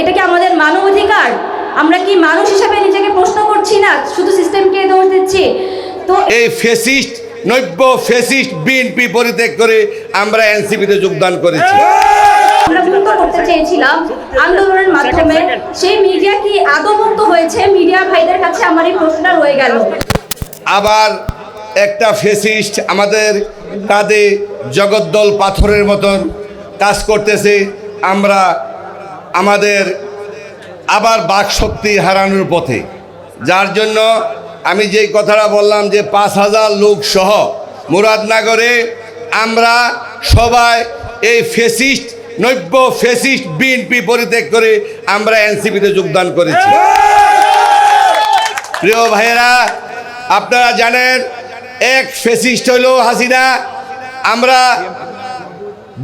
এটা কি আমাদের মানবাধিকার আমরা কি মানুষ হিসাবে নিজেকে প্রশ্ন করছি না? শুধু সিস্টেমকে দোষ দিচ্ছি? তো এই ফেসিস্ট নব্য ফেসিস্ট বিএনপি পরিত্যাগ করে আমরা এনসিপিতে যোগদান করেছি। আমরা মুক্ত করতে চেয়েছিলাম আন্দোলনের মাধ্যমে। সেই মিডিয়া কি আদৌ মুক্ত হয়েছে? মিডিয়া ভাইদের কাছে আমার এই প্রশ্নটা রয়ে গেল। আবার একটা ফেসিস্ট আমাদের কাঁধে জগদ্দল পাথরের মতন কাজ করতেছে। আমরা আমাদের আবার বাকশক্তি হারানোর পথে। যার জন্য আমি যেই কথাটা বললাম যে পাঁচ হাজার লোক সহ মুরাদনগরে আমরা সবাই এই ফেসিস্ট, নব্য ফেসিস্ট বিএনপি পরিত্যাগ করে আমরা এনসিপিতে যোগদান করেছি। প্রিয় ভাইয়েরা, আপনারা জানেন, এক ফেসিস্ট হইল হাসিনা, আমরা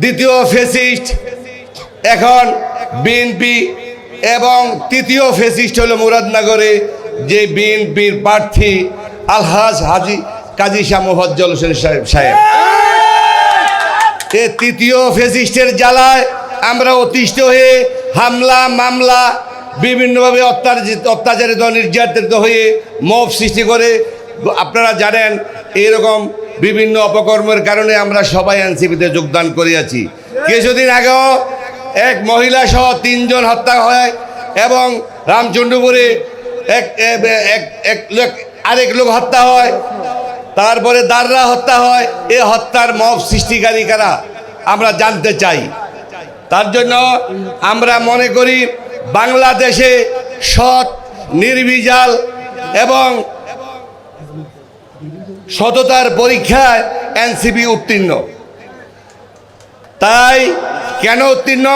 দ্বিতীয় ফেসিস্ট, এখন বিএনপি এবং তৃতীয় ফেসিস্ট হলো মুরাদনগরে, যে বিএনপির প্রার্থী আলহাজ হাজি কাজী শাহ মোফজ্জল হোসেন সাহেব। সাহেব এ তৃতীয় ফেসিস্টের জ্বালায় আমরা অতিষ্ঠ হয়ে হামলা, মামলা, বিভিন্নভাবে অত্যাচারিত নির্যাতিত হয়ে মব সৃষ্টি করে, আপনারা জানেন, এরকম বিভিন্ন অপকর্মের কারণে আমরা সবাই এনসিপিতে যোগদান করিয়াছি কিছুদিন আগেও এক মহিলা সহ তিনজন হত্যা হয় এবং রামচন্দ্রপুরে এক এক লোক, আরেক লোক হত্যা হয়। তারপরে দাররা হত্যা হয়। এ হত্যার মব সৃষ্টিকারী কারা? আমরা জানতে চাই। তার জন্য আমরা মনে করি, বাংলাদেশে সৎ, নির্বিজাল এবং সততার পরীক্ষায় এনসিপি উত্তীর্ণ। তাই কেন উত্তীর্ণ?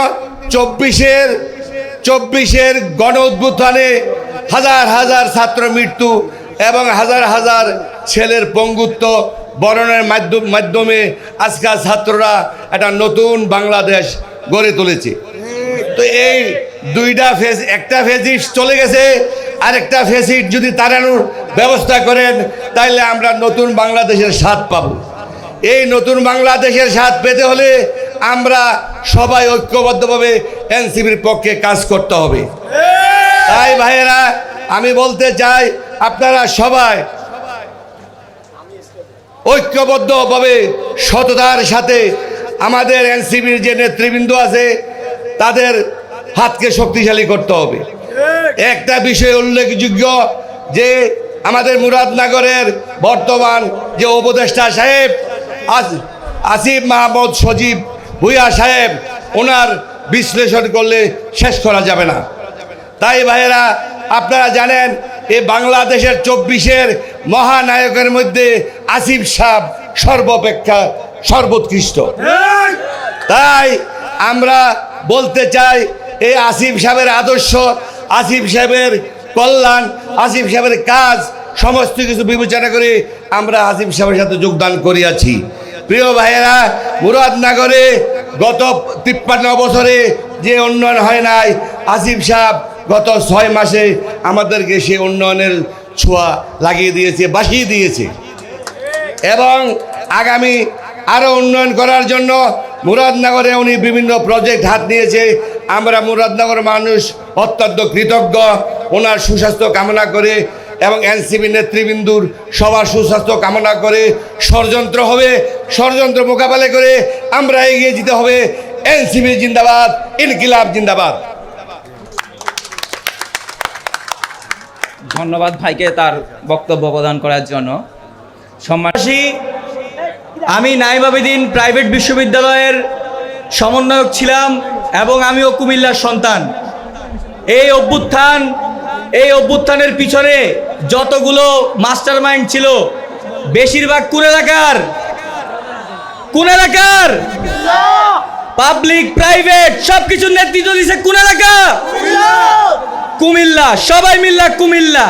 চব্বিশের চব্বিশের গণ উদ্বোধনে হাজার হাজার ছাত্র মৃত্যু এবং হাজার হাজার ছেলের পঙ্গুত্ব বরণের মাধ্যম, মাধ্যমে আজকাল ছাত্ররা একটা নতুন বাংলাদেশ গড়ে তুলেছে। তো এই দুইটা ফেজ একটা ফেজিট চলে গেছে আর একটা ফেজিট যদি তাড়ানোর ব্যবস্থা করেন, তাইলে আমরা নতুন বাংলাদেশের স্বাদ পাবো। এই নতুন বাংলাদেশের স্বাদ পেতে হলে আমরা সবাই ঐক্যবদ্ধভাবে এনসিপির পক্ষে কাজ করতে হবে। তাই ভাইয়েরা, আমি বলতে চাই, আপনারা সবাই ঐক্যবদ্ধভাবে সততার সাথে আমাদের এনসিপির যে নেতৃবৃন্দ আছে, তাদের হাতকে শক্তিশালী করতে হবে। একটা বিষয় উল্লেখযোগ্য যে আমাদের মুরাদনগরের বর্তমান যে উপদেষ্টা সাহেব আস- আসিফ মাহমুদ সজীব ভুইয়া সাহেব ওনার বিশ্লেষণ করলে শেষ করা যাবে না। তাই ভাইয়েরা আপনারা জানেন এই বাংলাদেশের চব্বিশের মহানায়কের মধ্যে আসিফ সাহ সর্বাপেক্ষা সর্বোৎকৃষ্ট। তাই আমরা বলতে চাই এই আসিফ সাহেবের আদর্শ আসিফ সাহেবের কল্যাণ আসিফ সাহেবের কাজ সমস্ত কিছু বিবেচনা করে আমরা আসিফ সাহেবের সাথে যোগদান করিয়াছি। প্রিয় ভাইয়েরা মুরাদনগরে গত তিপ্পান্ন বছরে যে উন্নয়ন হয় নাই, আসিফ সাহেব গত ছয় মাসে আমাদেরকে সে উন্নয়নের ছোঁয়া লাগিয়ে দিয়েছে, বাসিয়ে দিয়েছে। এবং আগামী আরও উন্নয়ন করার জন্য মুরাদনগরে উনি বিভিন্ন প্রজেক্ট হাত নিয়েছে। আমরা মুরাদনগর মানুষ অত্যন্ত কৃতজ্ঞ। ওনার সুস্বাস্থ্য কামনা করে এবং এনসিপি নেতৃবৃন্দুর সবার সুস্বাস্থ্য কামনা করে ষড়যন্ত্র হবে ষড়যন্ত্র মোকাবেলা করে আমরা এগিয়ে যেতে হবে। এনসিপি জিন্দাবাদ ইনকিলাব জিন্দাবাদ। ধন্যবাদ ভাইকে তার বক্তব্য প্রদান করার জন্য। সম্মান আমি নাইম আবেদিন প্রাইভেট বিশ্ববিদ্যালয়ের সমন্বয়ক ছিলাম এবং আমিও কুমিল্লার সন্তান। এই অভ্যুত্থান এই অভ্যুত্থানের পিছনে যতগুলো মাস্টার মাইন্ড ছিল, বেশিরভাগ কোন এলাকার? কোন এলাকার? পাবলিক, প্রাইভেট সবকিছুর নেতৃত্ব দিছে কোন এলাকা? কুমিল্লা, সবাই মিল্লা কুমিল্লা।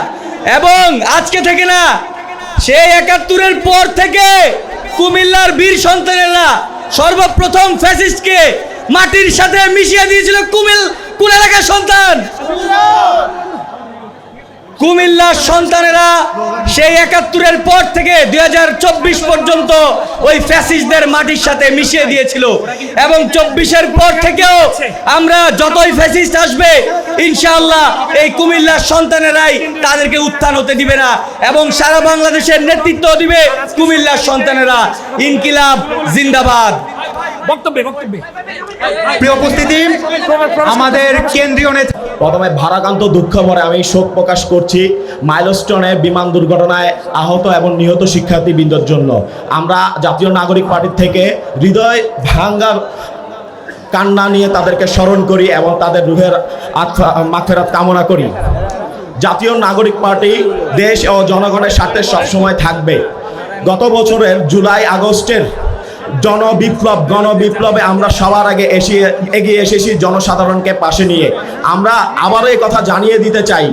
এবং আজকে থেকে না, সেই একাত্তরের পর থেকে কুমিল্লার বীর সন্তানেরা সর্বপ্রথম ফ্যাসিস্টকে মাটির সাথে মিশিয়ে দিয়েছিল কুমিল কোন এলাকার সন্তান? কুমিল্লার সন্তানেরা সেই একাত্তরের পর থেকে দু হাজার চব্বিশ পর্যন্ত ওই ফ্যাসিস্টদের মাটির সাথে মিশিয়ে দিয়েছিল। এবং চব্বিশের পর থেকেও আমরা যতই ফ্যাসিস্ট আসবে, ইনশাআল্লাহ এই কুমিল্লার সন্তানেরাই তাদেরকে উত্থান হতে দিবে না এবং সারা বাংলাদেশের নেতৃত্ব দিবে কুমিল্লার সন্তানেরা। ইনকিলাব জিন্দাবাদ। বক্তব্যে বক্তব্যে। প্রিয় উপস্থিতি আমাদের কেন্দ্রীয় নেতা প্রথমে ভারাকান্ত দুঃখ ভরে আমি শোক প্রকাশ করছি মাইলস্টোনে বিমান দুর্ঘটনায় আহত এবং নিহত শিক্ষার্থীবৃন্দর জন্য। আমরা জাতীয় নাগরিক পার্টির থেকে হৃদয় ভাঙ্গার কান্না নিয়ে তাদেরকে স্মরণ করি এবং তাদের রুহের মাফেরাত কামনা করি। জাতীয় নাগরিক পার্টি দেশ ও জনগণের স্বার্থে সবসময় থাকবে। গত বছরের জুলাই আগস্টের জনবিপ্লব, গণবিপ্লবে আমরা সবার আগে এসে এগিয়ে এসেছি জনসাধারণকে পাশে নিয়ে। আমরা আবারও এই কথা জানিয়ে দিতে চাই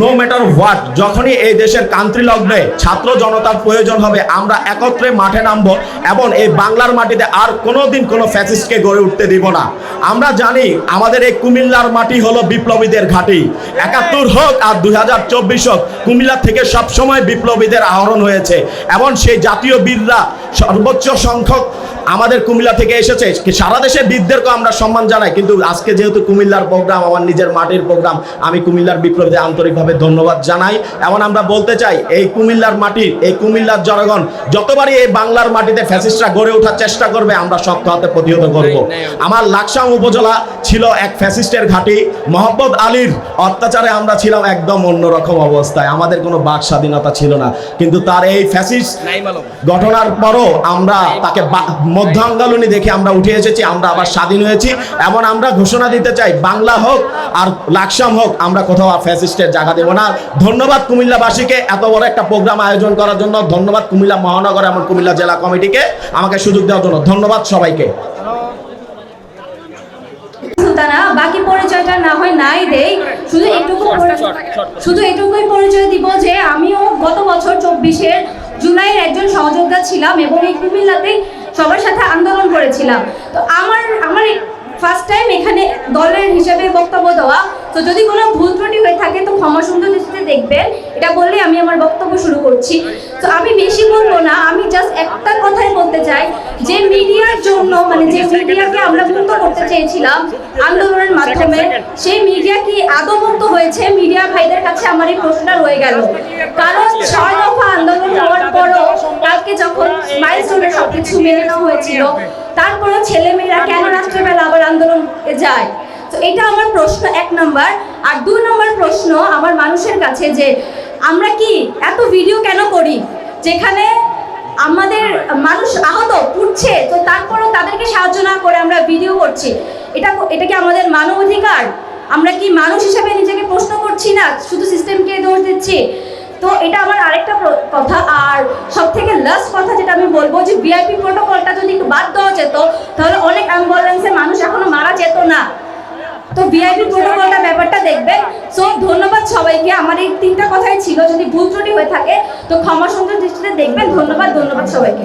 নো ম্যাটার হোয়াট যখনই এই দেশের কান্ট্রি লগ্নে ছাত্র জনতার প্রয়োজন হবে, আমরা একত্রে মাঠে নামবো এবং এই বাংলার মাটিতে আর কোনোদিন কোনো ফ্যাসিস্টকে গড়ে উঠতে দিব না। আমরা জানি আমাদের এই কুমিল্লার মাটি হলো বিপ্লবীদের ঘাঁটি। একাত্তর হোক আর দুই হাজার চব্বিশ হোক, কুমিল্লা থেকে সবসময় বিপ্লবীদের আহরণ হয়েছে এবং সেই জাতীয় বীররা সর্বোচ্চ সংখ্যক আমাদের কুমিল্লা থেকে এসেছে। সারা দেশে বীরদেরকে আমরা সম্মান জানাই, কিন্তু আজকে যেহেতু কুমিল্লার প্রোগ্রাম আমার নিজের মাটির প্রোগ্রাম আমি কুমিল্লার বিপ্লবীদের আন্তরিকভাবে ধন্যবাদ জানাই। এবং আমরা বলতে চাই এই কুমিল্লার মাটির এই কুমিল্লার জনগণ যতবারই এই বাংলার মাটিতে ফ্যাসিস্টরা গড়ে ওঠার চেষ্টা করবে আমরা শক্ত হাতে প্রতিহত করব। আমার লাকসাম উপজেলা ছিল এক ফ্যাসিস্টের ঘাঁটি মোহাম্মদ আলীর অত্যাচারে আমরা ছিলাম একদম অন্যরকম অবস্থায়। আমাদের কোনো বাক স্বাধীনতা ছিল না। কিন্তু তার এই ফ্যাসিস্ট ঘটনার পরও আমরা তাকে বা- মধ্য আন্দোলনী দেখে আমরা উঠে এসেছি আমরা আবার স্বাধীন হয়েছি। এবং আমরা ঘোষণা দিতে চাই বাংলা হোক আর লাকসাম হোক আমরা কোথাও আর ফ্যাসিস্টের জায়গা দেবো না। ধন্যবাদ কুমিল্লাবাসীকে এত বড় একটা প্রোগ্রাম আয়োজন করার জন্য। ধন্যবাদ কুমিল্লা মহানগর এবং কুমিল্লা জেলা কমিটিকে আমাকে সুযোগ দেওয়ার জন্য। ধন্যবাদ সবাইকে। সুলতানা বাকি পরিচয়টা না হয় নাই দেই। শুধু এটুকু শুধু এটুকুই পরিচয় দিব যে আমিও গত বছর চব্বিশের জুলাইয়ের একজন সহযোদ্ধা ছিলাম এবং এই কুমিল্লাতেই সবার সাথে আন্দোলন করেছিলাম। তো আমার আমার ফার্স্ট টাইম এখানে দলের হিসাবে বক্তব্য দেওয়া। তো যদি কোনো ভুল ত্রুটি হয়ে থাকে, তো ক্ষমা সুন্দর দৃষ্টিতে দেখবেন। এটা বললে আমি আমার বক্তব্য শুরু করছি। তো আমি বেশি বলব না, আমি জাস্ট একটা কথাই বলতে চাই যে মিডিয়ার জন্য মানে যে মিডিয়াকে আমরা মুক্ত করতে চেয়েছিলাম আন্দোলনের মাধ্যমে, সেই মিডিয়া কি আদৌ মুক্ত হয়েছে? মিডিয়া ভাইদের কাছে আমার এই প্রশ্নটা রয়ে গেল। কারণ ছয় দফা আন্দোলন হওয়ার পরও কালকে যখন মাইলস্টোনের সবকিছু নেওয়া হয়েছিল, তারপরেও ছেলেমেয়েরা কেন রাত্রেবেলা আবার আন্দোলন যায়? তো এটা আমার প্রশ্ন এক নাম্বার। আর দুই নম্বর প্রশ্ন আমার মানুষের কাছে যে আমরা কি এত ভিডিও কেন করি? যেখানে আমাদের মানুষ আহত, পুড়ছে, তো তারপরেও তাদেরকে সাহায্য না করে আমরা ভিডিও করছি, এটা এটা কি আমাদের মানবাধিকার? আমরা কি মানুষ হিসেবে নিজেকে প্রশ্ন করছি না, শুধু সিস্টেমকে দোষ দিচ্ছি? তো এটা আমার আরেকটা কথা, আর সব থেকে লাস্ট কথা যেটা আমি বলব যে ভিআইপি প্রোটোকলটা যদি একটু বাদ দেওয়া যেত, তাহলে অনেক অ্যাম্বুলেন্সে মানুষ এখনও মারা যেত না। তো ভিআইপি প্রোটোকলটা ব্যাপারটা দেখবেন। সো ধন্যবাদ সবাইকে। আমার এই তিনটা কথাই ছিল, যদি ভুল ত্রুটি হয়ে থাকে, তো ক্ষমা সুন্দর দৃষ্টিতে দেখবেন। ধন্যবাদ ধন্যবাদ সবাইকে।